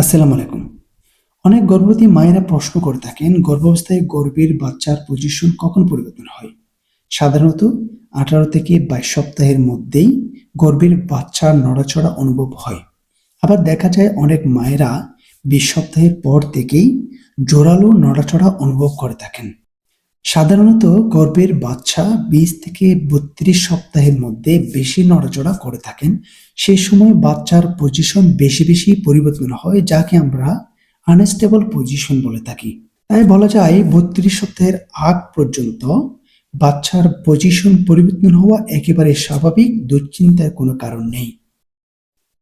আসসালামু আলাইকুম। অনেক গর্ভবতী মায়েরা প্রশ্ন করে থাকেন, গর্ভাবস্থায় গর্ভের বাচ্চার পজিশন কখন পরিবর্তন হয়? সাধারণত আঠারো থেকে বাইশ সপ্তাহের মধ্যেই গর্ভের বাচ্চার নড়াচড়া অনুভব হয়। আবার দেখা যায় অনেক মায়েরা বিশ সপ্তাহের পর থেকেই জোরালো নড়াচড়া অনুভব করে থাকেন। সাধারণত গর্ভের বাচ্চা বিশ থেকে বত্রিশ সপ্তাহের মধ্যে বেশি নড়াচড়া করে থাকেন। সে সময় বাচ্চার পজিশন বেশি বেশি পরিবর্তন হয়, যাকে আমরা আনস্টেবল পজিশন বলে থাকি। তাই বলা যায়, বত্রিশ সপ্তাহের আগ পর্যন্ত বাচ্চার পজিশন পরিবর্তন হওয়া একেবারে স্বাভাবিক, দুশ্চিন্তার কোনো কারণ নেই।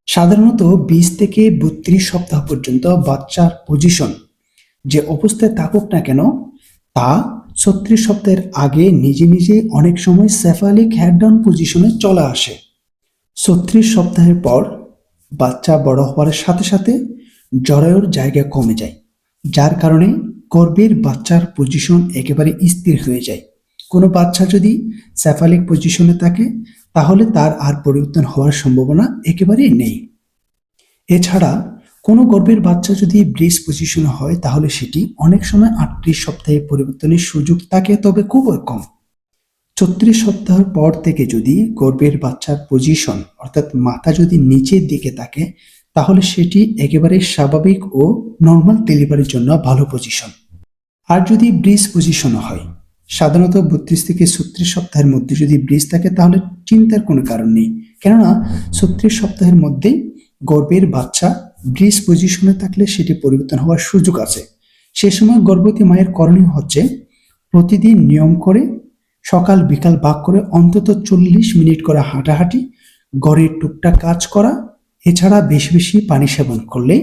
সাধারণত বিশ থেকে বত্রিশ সপ্তাহ পর্যন্ত বাচ্চার পজিশন যে অবস্থায় থাকুক না কেন, তা ছত্রিশ সপ্তাহের আগে নিজে নিজে অনেক সময় সেফালিক ডাউন পজিশনে চলে আসে। ছত্রিশ সপ্তাহের পর বাচ্চা বড় হওয়ার সাথে সাথে জরায়ুর জায়গা কমে যায়, যার কারণে গর্ভের বাচ্চার পজিশন একেবারে স্থির হয়ে যায়। কোনো বাচ্চা যদি সেফালিক পজিশনে থাকে, তাহলে তার আর পরিবর্তন হওয়ার সম্ভাবনা একেবারেই নেই। এছাড়া কোনো গর্ভের বাচ্চা যদি ব্রিজ পজিশনে হয়, তাহলে সেটি অনেক সময় আটত্রিশ সপ্তাহে পরিবর্তনের সুযোগ থাকে, তবে খুব কম। ছত্রিশ সপ্তাহের পর থেকে যদি গর্ভের বাচ্চার পজিশন অর্থাৎ মাথা যদি নিচের দিকে থাকে, তাহলে সেটি একেবারে স্বাভাবিক ও নর্মাল ডেলিভারির জন্য ভালো পজিশন আর যদি ব্রিজ পজিশন হয়, সাধারণত বত্রিশ থেকে ছত্রিশ সপ্তাহের মধ্যে যদি ব্রিজ থাকে, তাহলে চিন্তার কোনো কারণ নেই। কেননা, ছত্রিশ সপ্তাহের মধ্যেই গর্ভের বাচ্চা ব্রিজ পজিশনে থাকলে সেটি পরিবর্তন হওয়ার সুযোগ আছে। সে সময় গর্ভবতী মায়ের করণীয় হচ্ছে প্রতিদিন নিয়ম করে সকাল বিকাল ভাগ করে অন্তত চল্লিশ মিনিট করে হাঁটাহাঁটি, গড়ের টুকটাক কাজ করা, এছাড়া বেশি বেশি পানি সেবন করলে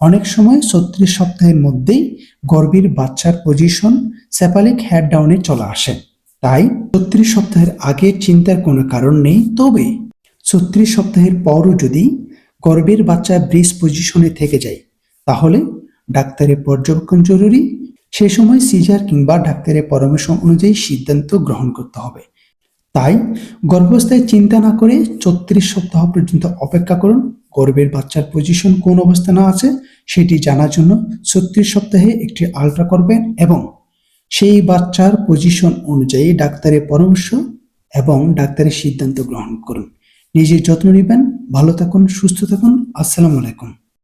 অনেক সময় ছত্রিশ সপ্তাহের মধ্যেই গর্ভের বাচ্চার পজিশন স্যাপালিক হেড ডাউনে চলে আসে। তাই ছত্রিশ সপ্তাহের আগে চিন্তার কোনো কারণ নেই। তবে ছত্রিশ সপ্তাহের পরও যদি গর্ভের বাচ্চা ব্রিজ পজিশনে থেকে যায়। তাহলে ডাক্তারের পর্যবেক্ষণ জরুরি। সে সময় সিজার কিংবা ডাক্তারের পরামর্শ অনুযায়ী সিদ্ধান্ত গ্রহণ করতে হবে। তাই গর্ভাবস্থায় চিন্তা না করে ছত্রিশ সপ্তাহ পর্যন্ত অপেক্ষা করুন। গর্ভের বাচ্চার পজিশন কোন অবস্থানে আছে সেটি জানার জন্য ছত্রিশ সপ্তাহে একটি আলট্রা করবেন এবং সেই বাচ্চার পজিশন অনুযায়ী ডাক্তারের পরামর্শ এবং ডাক্তারের সিদ্ধান্ত গ্রহণ করুন। নিজের যত্ন নেবেন ভালো থাকুন সুস্থ থাকুন। আসসালামু আলাইকুম।